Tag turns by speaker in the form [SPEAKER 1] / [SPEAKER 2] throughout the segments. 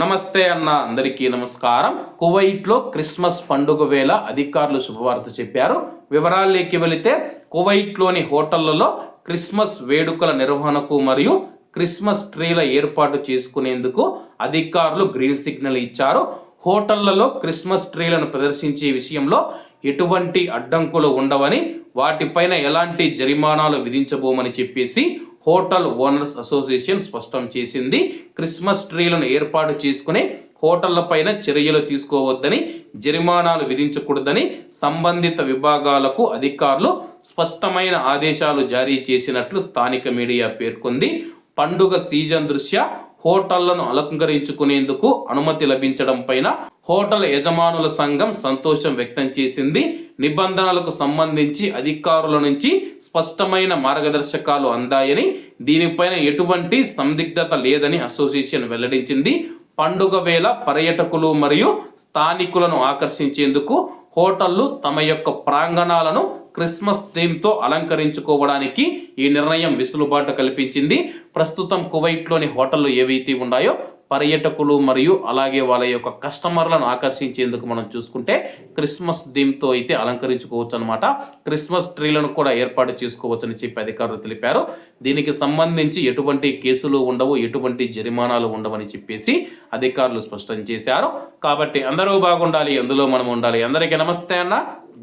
[SPEAKER 1] నమస్తే అన్న అందరికీ నమస్కారం. కువైట్లో క్రిస్మస్ పండుగ వేళ అధికారులు శుభవార్త చెప్పారు. వివరాల్లోకి వెళితే కువైట్లోని హోటళ్ళలో క్రిస్మస్ వేడుకల నిర్వహణకు మరియు క్రిస్మస్ ట్రీల ఏర్పాటు చేసుకునేందుకు అధికారులు గ్రీన్ సిగ్నల్ ఇచ్చారు. హోటళ్ళలో క్రిస్మస్ ట్రీలను ప్రదర్శించే విషయంలో ఎటువంటి అడ్డంకులు ఉండవని వాటిపైన ఎలాంటి జరిమానాలు విధించబోమని చెప్పేసి హోటల్ ఓనర్స్ అసోసియేషన్ స్పష్టం చేసింది. క్రిస్మస్ ట్రీలను ఏర్పాటు చేసుకుని హోటళ్ళపైన చర్యలు తీసుకోవద్దని జరిమానాలు విధించకూడదని సంబంధిత విభాగాలకు అధికారులు స్పష్టమైన ఆదేశాలు జారీ చేసినట్లు స్థానిక మీడియా పేర్కొంది. పండుగ సీజన్ దృష్ట్యా హోటళ్ళను అలంకరించుకునేందుకు అనుమతి లభించడం పైన హోటల్ యజమానుల సంఘం సంతోషం వ్యక్తం చేసింది. నిబంధనలకు సంబంధించి అధికారుల నుంచి స్పష్టమైన మార్గదర్శకాలు అందాయని దీనిపైన ఎటువంటి సందిగ్ధత లేదని అసోసియేషన్ వెల్లడించింది. పండుగ వేళ పర్యటకులు మరియు స్థానికులను ఆకర్షించేందుకు హోటళ్ళు తమ యొక్క ప్రాంగణాలను క్రిస్మస్ థీమ్తో అలంకరించుకోవడానికి ఈ నిర్ణయం వెసులుబాటు కల్పించింది. ప్రస్తుతం కువైట్లోని హోటళ్ళు ఏవైతే ఉన్నాయో పర్యటకులు మరియు అలాగే వాళ్ళ యొక్క కస్టమర్లను ఆకర్షించేందుకు మనం చూసుకుంటే క్రిస్మస్ థీమ్తో అయితే అలంకరించుకోవచ్చు అనమాట క్రిస్మస్ ట్రీలను కూడా ఏర్పాటు చేసుకోవచ్చని చెప్పి అధికారులు తెలిపారు. దీనికి సంబంధించి ఎటువంటి కేసులు ఉండవు ఎటువంటి జరిమానాలు ఉండవని చెప్పేసి అధికారులు స్పష్టం చేశారు. కాబట్టి అందరూ బాగుండాలి అందులో మనం ఉండాలి. అందరికీ నమస్తే అన్న.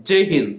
[SPEAKER 1] జై హింద్.